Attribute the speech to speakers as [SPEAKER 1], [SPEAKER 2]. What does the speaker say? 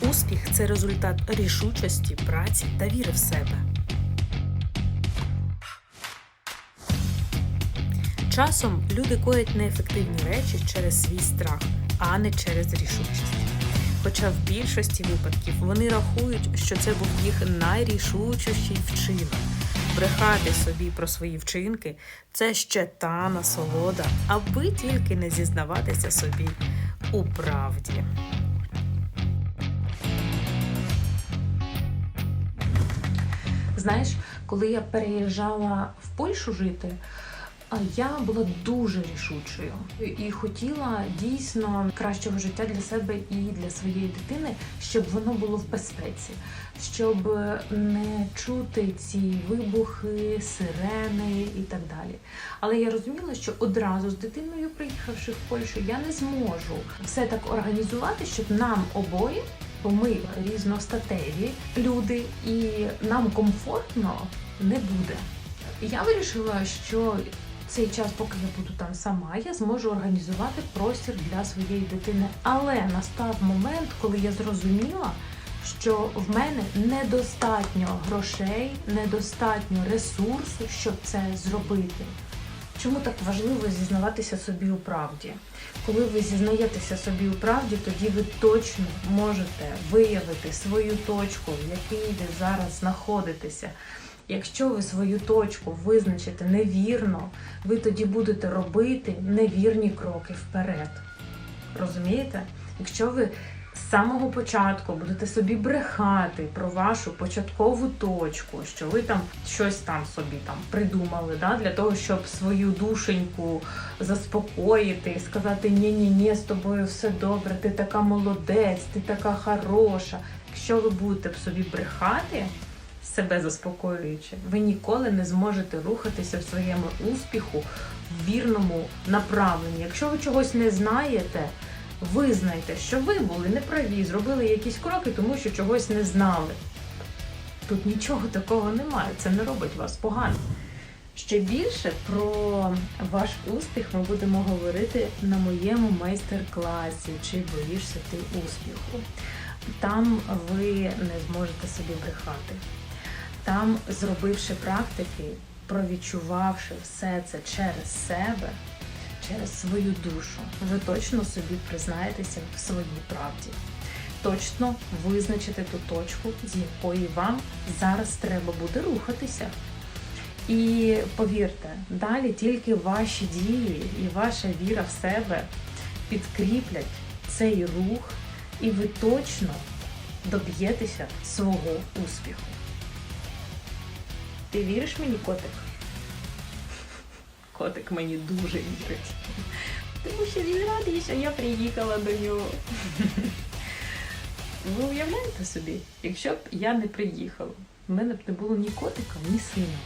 [SPEAKER 1] Успіх це результат рішучості, праці та віри в себе. Часом люди коять неефективні речі через свій страх, а не через рішучість. Хоча в більшості випадків вони рахують, що це був їх найрішучіший вчинок. Брехати собі про свої вчинки це ще та насолода, аби тільки не зізнаватися собі у правді. Знаєш, коли я переїжджала в Польщу жити, я була дуже рішучою і хотіла дійсно кращого життя для себе і для своєї дитини, щоб воно було в безпеці, щоб не чути ці вибухи, сирени і так далі. Але я розуміла, що одразу з дитиною, приїхавши в Польщу, я не зможу все так організувати, щоб нам обоє, бо ми різностатеві люди, і нам комфортно не буде. Я вирішила, що цей час, поки я буду там сама, я зможу організувати простір для своєї дитини. Але настав момент, коли я зрозуміла, що в мене недостатньо грошей, недостатньо ресурсу, щоб це зробити. Чому так важливо зізнаватися собі у правді? Коли ви зізнаєтеся собі у правді, тоді ви точно можете виявити свою точку, в якій ви зараз знаходитеся. Якщо ви свою точку визначите невірно, ви тоді будете робити невірні кроки вперед. Розумієте? Якщо ви з самого початку будете собі брехати про вашу початкову точку, що ви там щось там собі там придумали, да, для того, щоб свою душеньку заспокоїти сказати ні ні з тобою все добре, ти така молодець, ти така хороша. Якщо ви будете собі брехати, себе заспокоюючи, ви ніколи не зможете рухатися в своєму успіху в вірному направленні. Якщо ви чогось не знаєте, визнайте, що ви були неправі, зробили якісь кроки, тому що чогось не знали. Тут нічого такого немає, це не робить вас погано. Ще більше про ваш успіх ми будемо говорити на моєму майстер-класі Чи боїшся ти успіху. Там ви не зможете собі брехати. Там, зробивши практики, провідчувавши все це через себе, через свою душу, ви точно собі признаєтеся в своїй правді. Точно визначите ту точку, з якої вам зараз треба буде рухатися. І повірте, далі тільки ваші дії і ваша віра в себе підкріплять цей рух, і ви точно доб'єтеся свого успіху. Ти віриш мені, котик? Котик мені дуже вірить. Тому що він радий, що я приїхала до нього. Ви уявляєте собі, якщо б я не приїхала, в мене б не було ні котика, ні сина.